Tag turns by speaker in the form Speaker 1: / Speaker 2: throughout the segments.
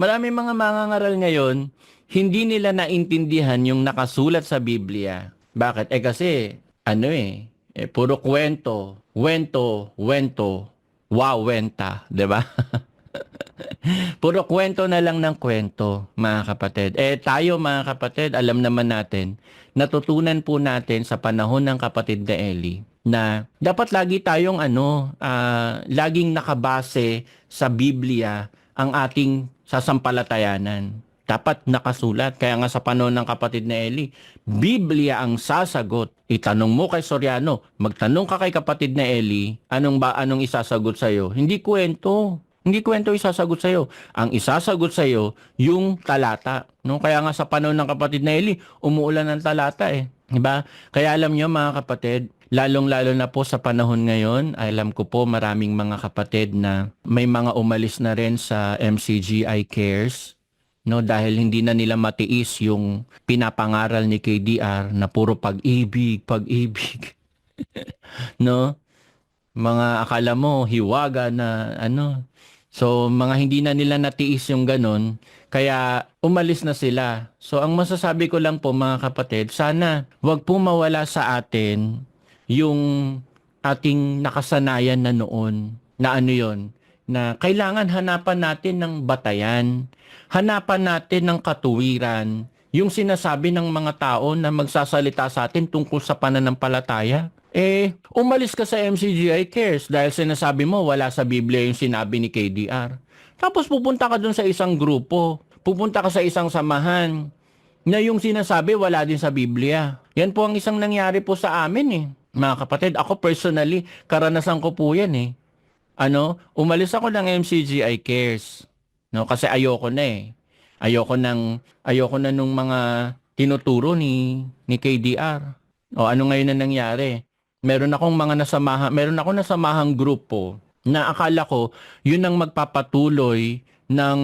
Speaker 1: Maraming mga mangangaral ngayon, hindi nila naintindihan yung nakasulat sa Biblia. Bakit? Eh kasi, ano eh, eh puro kwento, wento, wento, wow, wenta, ba? Puro kwento na lang ng kwento, mga kapatid. Eh tayo mga kapatid, alam naman natin, natutunan po natin sa panahon ng kapatid na Eli na dapat lagi tayong ano, ah, laging nakabase sa Biblia ang ating sasampalatayanan. Dapat nakasulat. Kaya nga sa panahon ng kapatid na Eli, Biblia ang sasagot. Itanong mo kay Soriano, magtanong ka kay kapatid na Eli, anong ba anong isasagot sa iyo? Hindi kwento. Hindi kwento isasagot sa iyo. Ang isasagot sa iyo yung talata. No? Kaya nga sa panahon ng kapatid na Eli, umuulan ng talata eh. 'Di ba? Kaya alam niyo mga kapatid, lalong-lalo na po sa panahon ngayon, alam ko po maraming mga kapatid na may mga umalis na rin sa MCGI Cares no dahil hindi na nila matiis yung pinapangaral ni KDR na puro pag-ibig, pag-ibig. no? Mga akala mo hiwaga na ano. So mga hindi na nila natiis yung ganun, kaya umalis na sila. So ang masasabi ko lang po mga kapatid, sana wag po mawala sa atin yung ating nakasanayan na noon na ano yon na kailangan hanapan natin ng batayan, hanapan natin ng katuwiran, yung sinasabi ng mga tao na magsasalita sa atin tungkol sa pananampalataya. Eh, umalis ka sa MCGI Cares dahil sinasabi mo wala sa Biblia yung sinabi ni KDR. Tapos pupunta ka dun sa isang grupo, pupunta ka sa isang samahan na yung sinasabi wala din sa Biblia. Yan po ang isang nangyari po sa amin eh. Mga kapatid, ako personally, karanasan ko po yan eh ano, umalis ako ng MCGI Cares. No, kasi ayoko na eh. Ayoko nang ayoko na nung mga tinuturo ni ni KDR. O ano ngayon na nangyari? Meron akong mga nasamahan, meron ako nasamahang grupo na akala ko yun ang magpapatuloy ng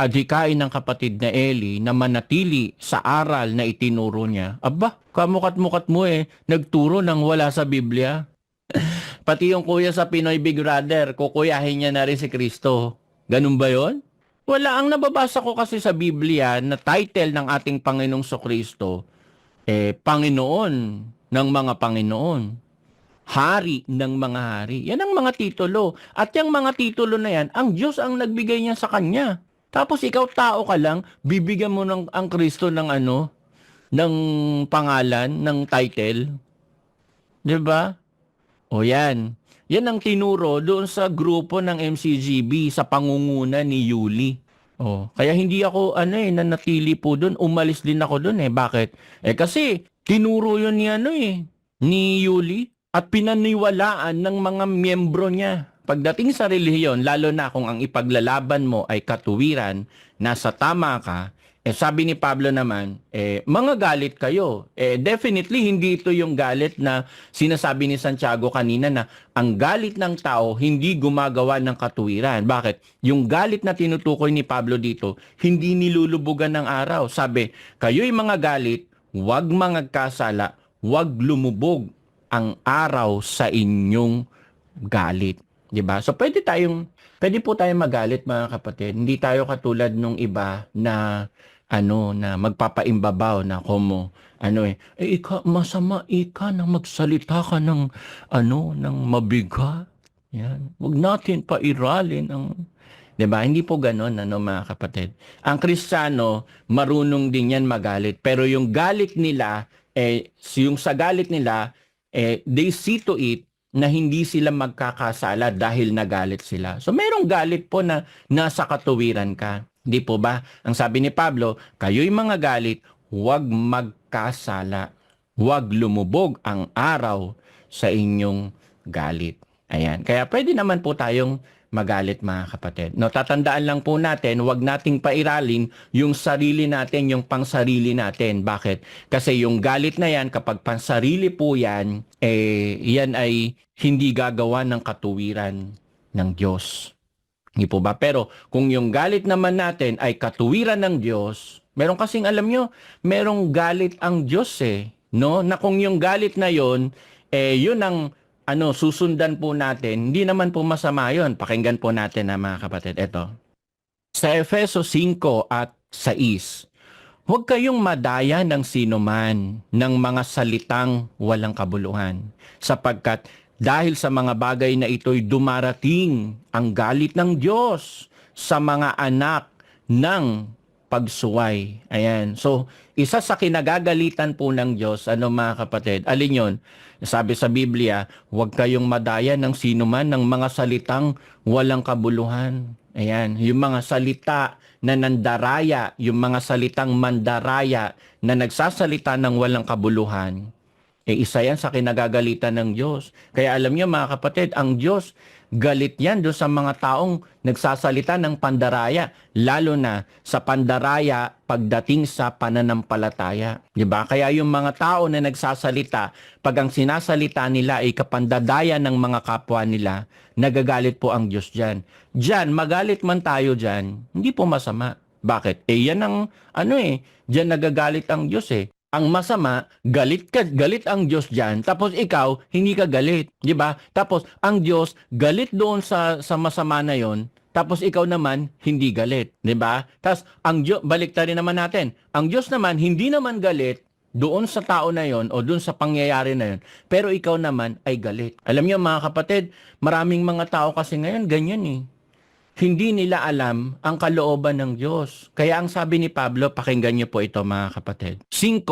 Speaker 1: adhikain ng kapatid na Eli na manatili sa aral na itinuro niya. Aba, kamukat-mukat mo eh, nagturo ng wala sa Biblia. Pati yung kuya sa Pinoy Big Brother, kukuyahin niya na rin si Kristo. Ganun ba yon? Wala. Ang nababasa ko kasi sa Biblia na title ng ating Panginoong Kristo, eh, Panginoon ng mga Panginoon. Hari ng mga hari. Yan ang mga titulo. At yung mga titulo na yan, ang Diyos ang nagbigay niya sa kanya. Tapos ikaw tao ka lang, bibigyan mo ng ang Kristo ng ano, ng pangalan, ng title. 'Di ba? O yan. Yan ang tinuro doon sa grupo ng MCGB sa pangunguna ni Yuli. Oh, kaya hindi ako ano eh nanatili po doon, umalis din ako doon eh. Bakit? Eh kasi tinuro 'yon ni ano eh ni Yuli at pinaniwalaan ng mga miyembro niya. Pagdating sa relihiyon, lalo na kung ang ipaglalaban mo ay katuwiran, nasa tama ka, eh sabi ni Pablo naman, eh mga galit kayo. Eh definitely hindi ito yung galit na sinasabi ni Santiago kanina na ang galit ng tao hindi gumagawa ng katuwiran. Bakit? Yung galit na tinutukoy ni Pablo dito, hindi nilulubugan ng araw. Sabi, kayo'y mga galit, huwag mga kasala, huwag lumubog ang araw sa inyong galit. 'Di ba? So pwede tayong pwede po tayong magalit mga kapatid. Hindi tayo katulad nung iba na ano na magpapaimbabaw na como ano eh, eh ika, masama ika na magsalita ka ng ano ng mabigat. Yan. Huwag natin pairalin ang 'di ba? Hindi po ganoon ano mga kapatid. Ang Kristiyano marunong din yan magalit, pero yung galit nila eh yung sa galit nila eh they see to it na hindi sila magkakasala dahil nagalit sila. So merong galit po na nasa katuwiran ka. Di po ba? Ang sabi ni Pablo, kayo'y mga galit, huwag magkasala. Huwag lumubog ang araw sa inyong galit. Ayan. Kaya pwede naman po tayong magalit mga kapatid. No, tatandaan lang po natin, huwag nating pairalin yung sarili natin, yung pangsarili natin. Bakit? Kasi yung galit na yan, kapag pansarili po yan, eh, yan ay hindi gagawa ng katuwiran ng Diyos. Hindi po ba? Pero kung yung galit naman natin ay katuwiran ng Diyos, meron kasing alam nyo, merong galit ang Diyos eh. No? Na kung yung galit na yon eh yun ang ano, susundan po natin, hindi naman po masama yon. Pakinggan po natin na mga kapatid. Ito. Sa Efeso 5 at 6, Huwag kayong madaya ng sinuman ng mga salitang walang kabuluhan, sapagkat dahil sa mga bagay na ito'y dumarating ang galit ng Diyos sa mga anak ng pagsuway. Ayan. So, isa sa kinagagalitan po ng Diyos, ano mga kapatid, alin yon? Sabi sa Biblia, huwag kayong madaya ng sinuman ng mga salitang walang kabuluhan. Ayan, yung mga salita na nandaraya, yung mga salitang mandaraya na nagsasalita ng walang kabuluhan, eh isa yan sa kinagagalitan ng Diyos. Kaya alam niyo mga kapatid, ang Diyos, galit yan doon sa mga taong nagsasalita ng pandaraya, lalo na sa pandaraya pagdating sa pananampalataya. Di ba? Kaya yung mga tao na nagsasalita, pag ang sinasalita nila ay kapandadaya ng mga kapwa nila, nagagalit po ang Diyos dyan. Dyan, magalit man tayo dyan, hindi po masama. Bakit? Eh yan ang, ano eh, dyan nagagalit ang Diyos eh. Ang masama, galit ka, galit ang Diyos diyan. Tapos ikaw, hindi ka galit, 'di ba? Tapos ang Diyos galit doon sa sa masama na 'yon. Tapos ikaw naman hindi galit, 'di ba? Tapos ang Diyos baliktarin naman natin. Ang Diyos naman hindi naman galit doon sa tao na 'yon o doon sa pangyayari na 'yon. Pero ikaw naman ay galit. Alam niyo mga kapatid, maraming mga tao kasi ngayon ganyan eh hindi nila alam ang kalooban ng Diyos. Kaya ang sabi ni Pablo, pakinggan niyo po ito mga kapatid. 5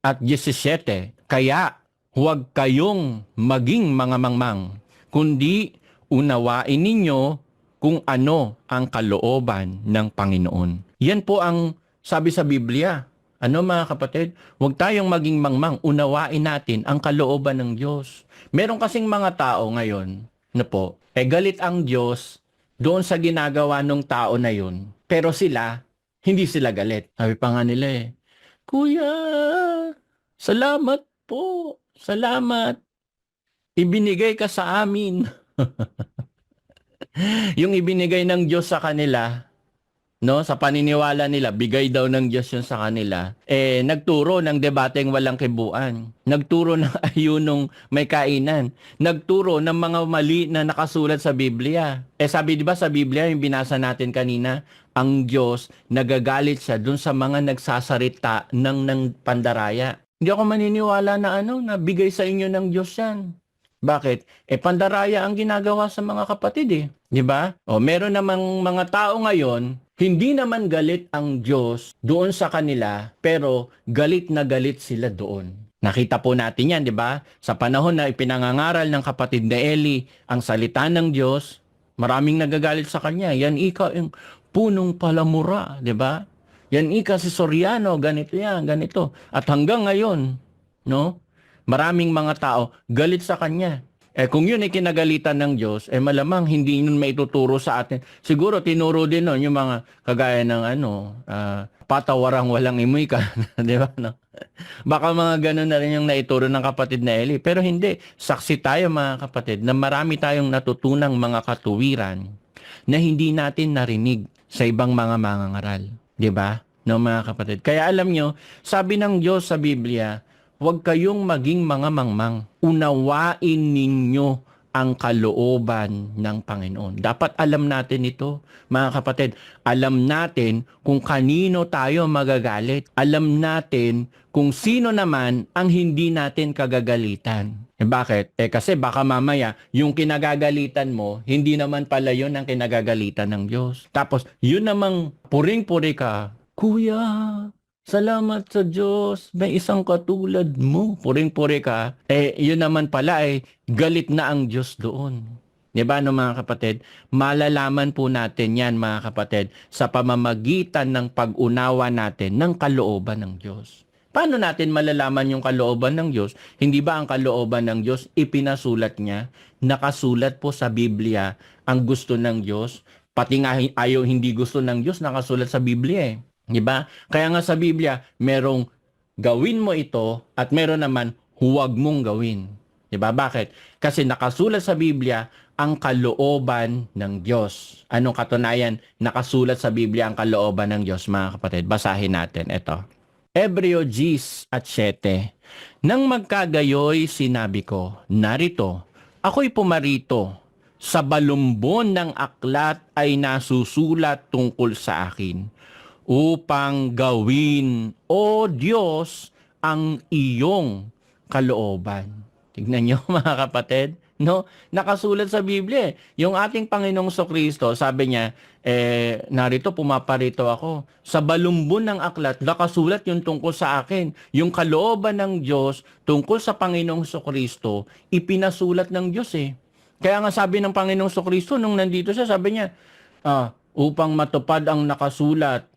Speaker 1: at 17, Kaya huwag kayong maging mga mangmang, kundi unawain ninyo kung ano ang kalooban ng Panginoon. Yan po ang sabi sa Biblia. Ano mga kapatid? Huwag tayong maging mangmang, unawain natin ang kalooban ng Diyos. Meron kasing mga tao ngayon na po, eh galit ang Diyos doon sa ginagawa ng tao na yun. Pero sila, hindi sila galit. Sabi pa nga nila eh, Kuya, salamat po. Salamat. Ibinigay ka sa amin. yung ibinigay ng Diyos sa kanila, no, sa paniniwala nila, bigay daw ng Diyos yun sa kanila, eh, nagturo ng debateng walang kibuan. Nagturo ng ayunong may kainan. Nagturo ng mga mali na nakasulat sa Biblia. Eh, sabi di ba sa Biblia, yung binasa natin kanina, ang Diyos nagagalit siya dun sa mga nagsasarita ng, ng pandaraya. Hindi ako maniniwala na ano, na bigay sa inyo ng Diyos yan. Bakit? Eh pandaraya ang ginagawa sa mga kapatid eh. 'Di ba? O meron namang mga tao ngayon, hindi naman galit ang Diyos doon sa kanila, pero galit na galit sila doon. Nakita po natin yan, di ba? Sa panahon na ipinangangaral ng kapatid na Eli ang salita ng Diyos, maraming nagagalit sa kanya. Yan ika yung punong palamura, di ba? Yan ika si Soriano, ganito yan, ganito. At hanggang ngayon, no? Maraming mga tao galit sa kanya. Eh kung yun ay kinagalitan ng Diyos, eh malamang hindi yun maituturo sa atin. Siguro tinuro din nun yung mga kagaya ng ano, ah, patawarang walang imoy ka, di ba? No? Baka mga ganun na rin yung naituro ng kapatid na Eli. Pero hindi, saksi tayo mga kapatid na marami tayong natutunang mga katuwiran na hindi natin narinig sa ibang mga mangangaral. Di ba? No, mga kapatid. Kaya alam nyo, sabi ng Diyos sa Biblia, huwag kayong maging mga mangmang. Unawain ninyo ang kalooban ng Panginoon. Dapat alam natin ito, mga kapatid. Alam natin kung kanino tayo magagalit. Alam natin kung sino naman ang hindi natin kagagalitan. Eh bakit? Eh kasi baka mamaya, yung kinagagalitan mo, hindi naman pala yun ang kinagagalitan ng Diyos. Tapos, yun namang puring-puri ka, Kuya, Salamat sa Diyos, may isang katulad mo. Puring-puri ka. Eh, yun naman pala ay galit na ang Diyos doon. Di ba no mga kapatid? Malalaman po natin yan mga kapatid sa pamamagitan ng pag-unawa natin ng kalooban ng Diyos. Paano natin malalaman yung kalooban ng Diyos? Hindi ba ang kalooban ng Diyos ipinasulat niya? Nakasulat po sa Biblia ang gusto ng Diyos. Pati nga ayaw hindi gusto ng Diyos nakasulat sa Biblia eh. 'Di ba? Kaya nga sa Biblia, merong gawin mo ito at meron naman huwag mong gawin. 'Di ba? Bakit? Kasi nakasulat sa Biblia ang kalooban ng Diyos. Anong katunayan? Nakasulat sa Biblia ang kalooban ng Diyos, mga kapatid. Basahin natin ito. Ebreo 10 at 7. Nang magkagayoy, sinabi ko, narito, ako'y pumarito. sa balumbon ng aklat ay nasusulat tungkol sa akin upang gawin, O Diyos, ang iyong kalooban. Tignan niyo mga kapatid, no? Nakasulat sa Biblia. eh. Yung ating Panginoong Kristo, sabi niya, eh, narito, pumaparito ako. Sa balumbon ng aklat, nakasulat yung tungkol sa akin. Yung kalooban ng Diyos tungkol sa Panginoong Kristo, ipinasulat ng Diyos eh. Kaya nga sabi ng Panginoong Kristo, nung nandito siya, sabi niya, ah, upang matupad ang nakasulat,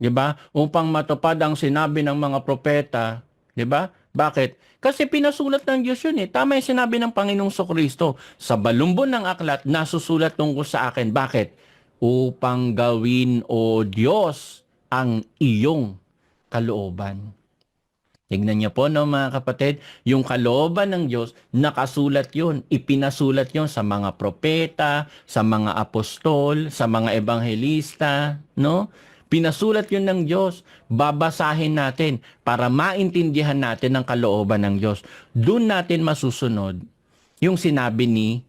Speaker 1: 'di ba? Upang matupad ang sinabi ng mga propeta, 'di ba? Bakit? Kasi pinasulat ng Diyos yun eh. Tama yung sinabi ng Panginoong Kristo. Sa balumbon ng aklat, nasusulat tungkol sa akin. Bakit? Upang gawin, O Diyos, ang iyong kalooban. Tignan niyo po no mga kapatid, yung kalooban ng Diyos, nakasulat yun, ipinasulat yun sa mga propeta, sa mga apostol, sa mga ebanghelista, no? Pinasulat yun ng Diyos, babasahin natin para maintindihan natin ang kalooban ng Diyos. Doon natin masusunod yung sinabi ni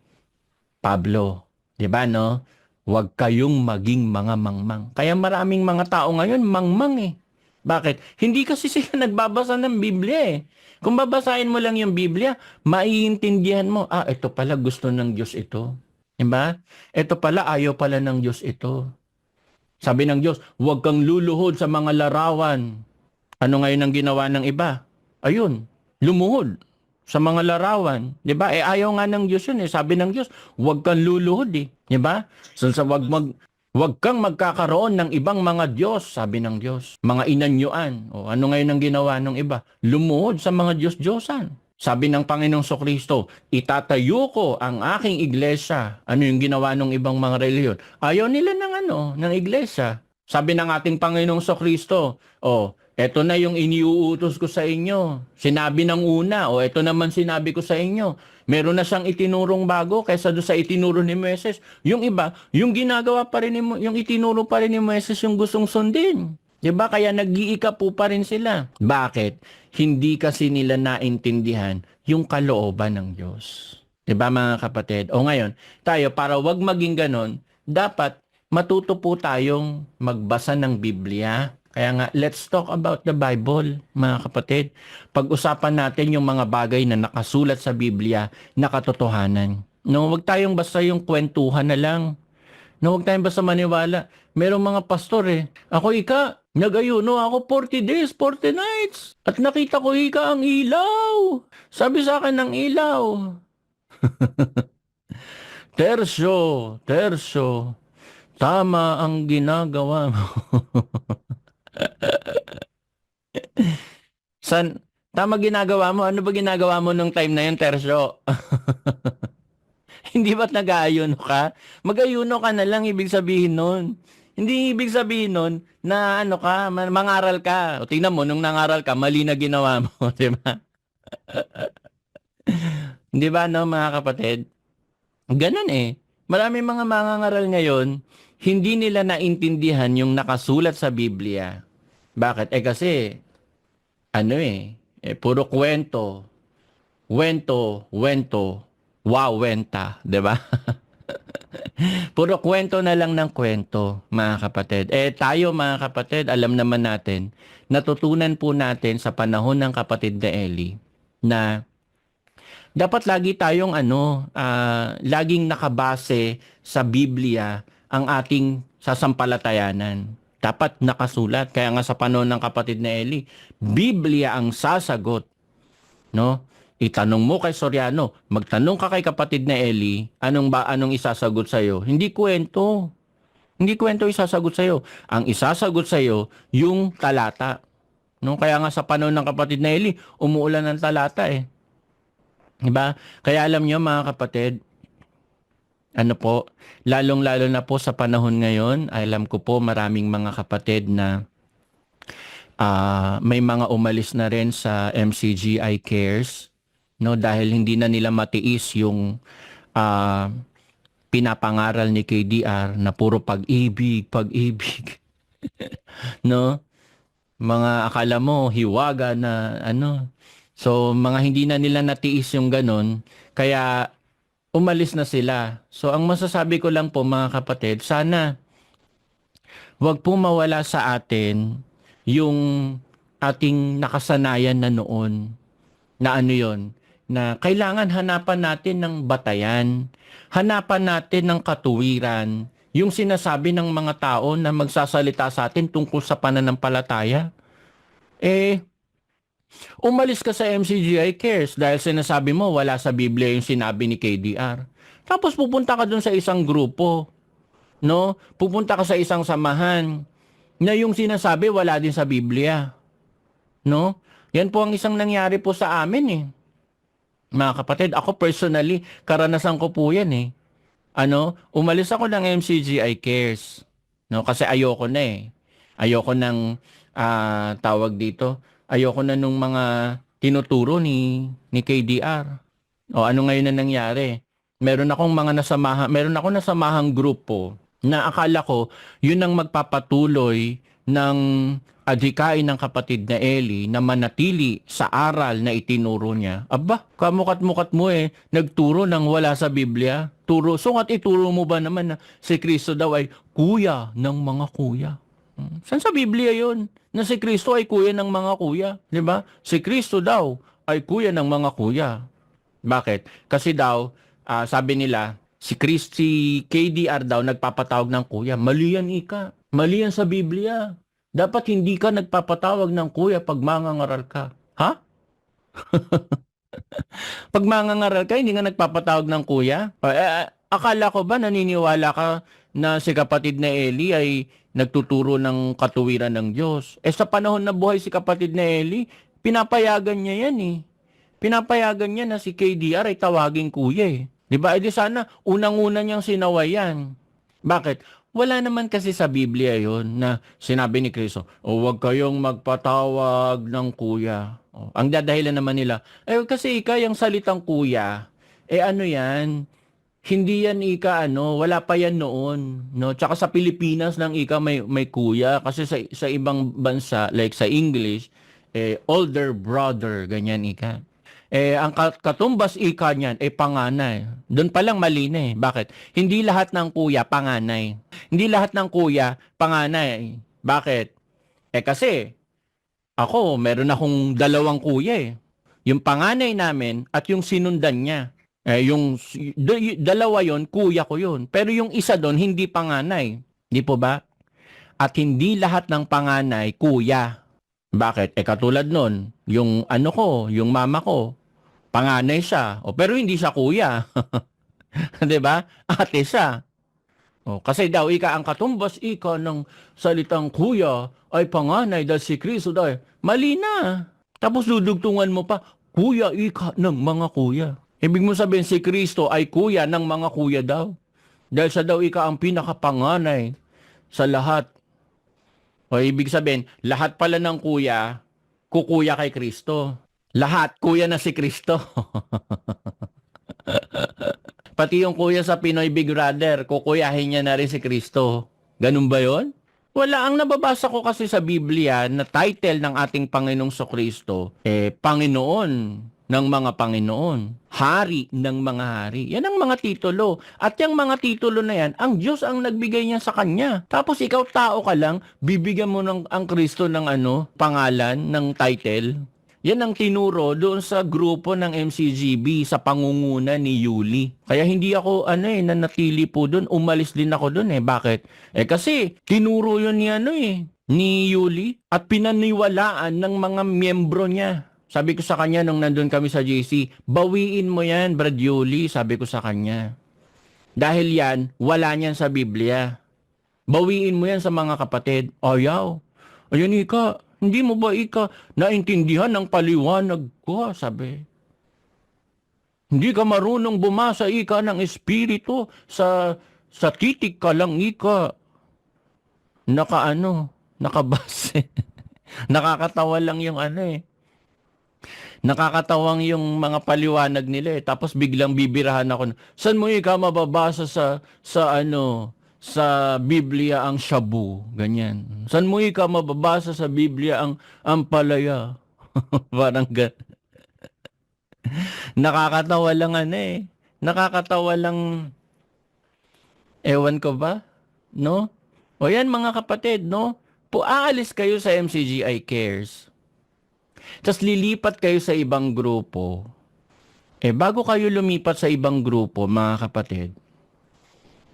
Speaker 1: Pablo. 'Di ba no? Huwag kayong maging mga mangmang. Kaya maraming mga tao ngayon mangmang eh. Bakit? Hindi kasi sila nagbabasa ng Biblia eh. Kung babasahin mo lang yung Biblia, maiintindihan mo, ah, ito pala gusto ng Diyos ito. Diba? Ito pala ayaw pala ng Diyos ito. Sabi ng Diyos, huwag kang luluhod sa mga larawan. Ano ngayon ang ginawa ng iba? Ayun, lumuhod sa mga larawan. 'Di ba? Eh ayaw nga ng Diyos 'yun eh. Sabi ng Diyos, huwag kang luluhod eh. 'Di ba? So sa wag mag Huwag kang magkakaroon ng ibang mga Diyos, sabi ng Diyos. Mga inanyuan. O ano ngayon ang ginawa ng iba? Lumuhod sa mga Diyos-Diyosan. Sabi ng Panginoong Sokristo, itatayo ko ang aking iglesia. Ano yung ginawa ng ibang mga reliyon? Ayaw nila ng ano, ng iglesia. Sabi ng ating Panginoong Sokristo, oh, eto na yung iniuutos ko sa inyo. Sinabi ng una, o oh, eto naman sinabi ko sa inyo. Meron na siyang itinurong bago kaysa doon sa itinuro ni Moises. Yung iba, yung ginagawa pa rin ni, yung itinuro pa rin ni Moises yung gustong sundin. 'Di ba? Kaya nag-iika po pa rin sila. Bakit? Hindi kasi nila naintindihan yung kalooban ng Diyos. 'Di ba mga kapatid? O ngayon, tayo para wag maging ganon, dapat matuto po tayong magbasa ng Biblia. Kaya nga, let's talk about the Bible, mga kapatid. Pag-usapan natin yung mga bagay na nakasulat sa Biblia na katotohanan. No, wag tayong basta yung kwentuhan na lang. No, huwag tayong basta maniwala. Merong mga pastor eh. Ako ika, nag-ayuno ako 40 days, 40 nights. At nakita ko ika ang ilaw. Sabi sa akin ng ilaw. tersyo, tersyo. Tama ang ginagawa mo. San, tama ginagawa mo? Ano ba ginagawa mo nung time na yun, Tersyo? Hindi ba't nag-aayuno ka? Mag-ayuno ka na lang, ibig sabihin nun. Hindi ibig sabihin nun na ano ka, man- mangaral ka. O tingnan mo, nung nangaral ka, mali na ginawa mo, di ba? Di ba, no, mga kapatid? Ganun eh. Maraming mga mangangaral ngayon, hindi nila naintindihan yung nakasulat sa Biblia. Bakit? Eh kasi, ano eh, eh puro kwento. Wento, wento, wow, wenta, 'di ba? puro kwento na lang ng kwento, mga kapatid. Eh tayo mga kapatid, alam naman natin, natutunan po natin sa panahon ng kapatid na Eli na dapat lagi tayong ano, ah, laging nakabase sa Biblia ang ating sasampalatayanan. Dapat nakasulat. Kaya nga sa panahon ng kapatid na Eli, Biblia ang sasagot. No? Itanong mo kay Soriano, magtanong ka kay kapatid na Eli, anong ba anong isasagot sa iyo? Hindi kwento. Hindi kwento isasagot sa iyo. Ang isasagot sa iyo yung talata. No, kaya nga sa panahon ng kapatid na Eli, umuulan ng talata eh. 'Di ba? Kaya alam niyo mga kapatid, ano po, lalong-lalo na po sa panahon ngayon, alam ko po maraming mga kapatid na ah, may mga umalis na rin sa MCGI Cares, no, dahil hindi na nila matiis yung ah, pinapangaral ni KDR na puro pag-ibig, pag-ibig. no? Mga akala mo hiwaga na ano. So mga hindi na nila natiis yung ganun, kaya umalis na sila. So ang masasabi ko lang po mga kapatid, sana wag po mawala sa atin yung ating nakasanayan na noon na ano yon na kailangan hanapan natin ng batayan, hanapan natin ng katuwiran, yung sinasabi ng mga tao na magsasalita sa atin tungkol sa pananampalataya. Eh, umalis ka sa MCGI Cares dahil sinasabi mo wala sa Biblia yung sinabi ni KDR. Tapos pupunta ka dun sa isang grupo, no? Pupunta ka sa isang samahan na yung sinasabi wala din sa Biblia. No? Yan po ang isang nangyari po sa amin eh. Mga kapatid, ako personally, karanasan ko po yan eh. Ano, umalis ako ng MCGI Cares. No, kasi ayoko na eh. Ayoko ng ah, tawag dito. Ayoko na nung mga tinuturo ni ni KDR. O ano ngayon na nangyari? Meron akong mga nasamahan, meron ako nasamahang grupo na akala ko yun ang magpapatuloy ng adhikain ng kapatid na Eli na manatili sa aral na itinuro niya. Aba, kamukat-mukat mo eh, nagturo ng wala sa Biblia. Turo, so at ituro mo ba naman na si Kristo daw ay kuya ng mga kuya? Hmm. Saan sa Biblia yon Na si Kristo ay kuya ng mga kuya, di ba? Si Kristo daw ay kuya ng mga kuya. Bakit? Kasi daw, ah, sabi nila, si Christy KDR daw nagpapatawag ng kuya. Mali yan, Ika. Mali yan sa Biblia. Dapat hindi ka nagpapatawag ng kuya pag mangangaral ka. Ha? pag mangangaral ka, hindi ka nagpapatawag ng kuya? Eh, eh, akala ko ba naniniwala ka na si kapatid na Eli ay nagtuturo ng katuwiran ng Diyos? Eh sa panahon na buhay si kapatid na Eli, pinapayagan niya yan eh. Pinapayagan niya na si KDR ay tawaging kuya eh. Di ba? Eh di sana unang-una niyang sinawayan. Bakit? Wala naman kasi sa Biblia yon na sinabi ni Kristo, o wag kayong magpatawag ng kuya. O, ang dadahilan naman nila, eh kasi ika yung salitang kuya, eh ano yan, hindi yan ika ano, wala pa yan noon, no? Tsaka sa Pilipinas nang ika may may kuya kasi sa sa ibang bansa like sa English, eh older brother ganyan ika. Eh, ang kat- katumbas ika niyan, eh, panganay. Doon pa lang mali na eh. Bakit? Hindi lahat ng kuya, panganay. Hindi lahat ng kuya, panganay. Bakit? Eh, kasi, ako, meron akong dalawang kuya eh. Yung panganay namin at yung sinundan niya. Eh, yung dalawa yon kuya ko yon. Pero yung isa doon, hindi panganay. Di po ba? At hindi lahat ng panganay, kuya. Bakit? Eh katulad nun, yung ano ko, yung mama ko, panganay siya. O, pero hindi siya kuya. 'Di ba? Ate siya. O, kasi daw ika ang katumbas ika ng salitang kuya ay panganay dahil si Kristo dahil mali na. Tapos dudugtungan mo pa, kuya ika ng mga kuya. Ibig mo sabihin si Kristo ay kuya ng mga kuya daw. Dahil sa daw ika ang pinakapanganay sa lahat. O ibig sabihin, lahat pala ng kuya, kukuya kay Kristo. Lahat, kuya na si Kristo. Pati yung kuya sa Pinoy Big Brother, kukuyahin niya na rin si Kristo. Ganun ba yon? Wala, ang nababasa ko kasi sa Biblia na title ng ating Panginoong So Kristo, eh, Panginoon ng mga Panginoon, Hari ng mga Hari. Yan ang mga titulo. At yung mga titulo na yan, ang Diyos ang nagbigay niya sa kanya. Tapos ikaw tao ka lang, bibigyan mo ng ang Kristo ng ano, pangalan, ng title. Yan ang tinuro doon sa grupo ng MCGB sa pangunguna ni Yuli. Kaya hindi ako ano eh nanatili po doon, umalis din ako doon eh. Bakit? Eh kasi tinuro yun ni ano eh ni Yuli at pinaniwalaan ng mga miyembro niya. Sabi ko sa kanya nung nandun kami sa JC, bawiin mo yan, Brad Yuli, sabi ko sa kanya. Dahil yan, wala niyan sa Biblia. Bawiin mo yan sa mga kapatid. Ayaw. Ayun, Ika, hindi mo ba ika naintindihan ng paliwanag ko, sabi. Hindi ka marunong bumasa ika ng espiritu sa sa titik ka lang ika. Naka ano, nakabase. Nakakatawa lang yung ano eh. Nakakatawang yung mga paliwanag nila eh. Tapos biglang bibirahan ako. Saan mo ika mababasa sa sa ano, sa Biblia ang shabu, ganyan. San mo ika mababasa sa Biblia ang ang palaya? Parang gan. Nakakatawa lang ano eh. nakakatawa lang, ewan ko ba, no? O yan mga kapatid, no? Po, aalis kayo sa MCGI Cares. Tapos lilipat kayo sa ibang grupo. Eh, bago kayo lumipat sa ibang grupo, mga kapatid,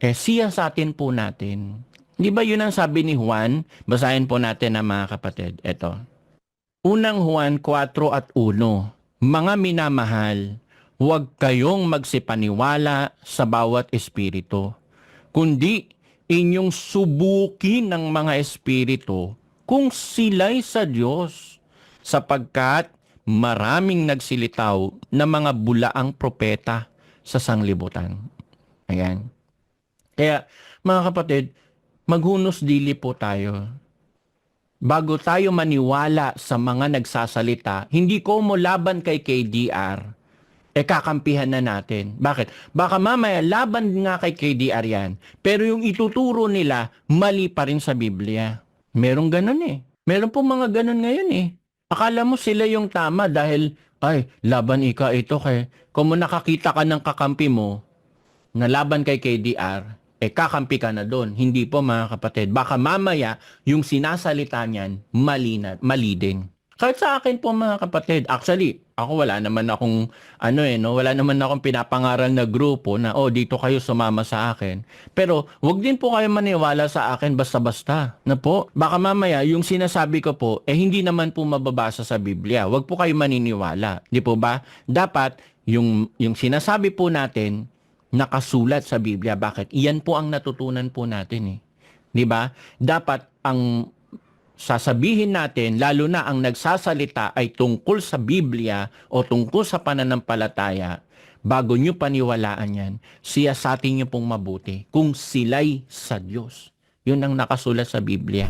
Speaker 1: eh, siya sa atin po natin. Di ba yun ang sabi ni Juan? Basahin po natin na mga kapatid. Ito. Unang Juan 4 at 1. Mga minamahal, huwag kayong magsipaniwala sa bawat espiritu, kundi inyong subukin ng mga espiritu kung sila'y sa Diyos, sapagkat maraming nagsilitaw na mga bulaang propeta sa sanglibutan. Ayan. Kaya, mga kapatid, maghunos dili po tayo bago tayo maniwala sa mga nagsasalita, hindi ko mo laban kay KDR, eh kakampihan na natin. Bakit? Baka mamaya laban nga kay KDR yan, pero yung ituturo nila, mali pa rin sa Biblia. Merong ganun eh. Meron po mga ganun ngayon eh. Akala mo sila yung tama dahil, ay, laban ika ito kay, kung nakakita ka ng kakampi mo, na laban kay KDR, eh kakampi ka na doon. Hindi po mga kapatid. Baka mamaya yung sinasalita niyan mali, na, mali din. Kahit sa akin po mga kapatid, actually, ako wala naman akong ano eh no, wala naman akong pinapangaral na grupo na oh dito kayo sumama sa akin. Pero wag din po kayo maniwala sa akin basta-basta. Na po, baka mamaya yung sinasabi ko po eh hindi naman po mababasa sa Biblia. Wag po kayo maniniwala. Di po ba? Dapat yung yung sinasabi po natin nakasulat sa Biblia. Bakit? Iyan po ang natutunan po natin eh. 'Di ba? Dapat ang sasabihin natin, lalo na ang nagsasalita ay tungkol sa Biblia o tungkol sa pananampalataya, bago nyo paniwalaan yan, siya sa atin nyo pong mabuti kung sila'y sa Diyos. Yun ang nakasulat sa Biblia.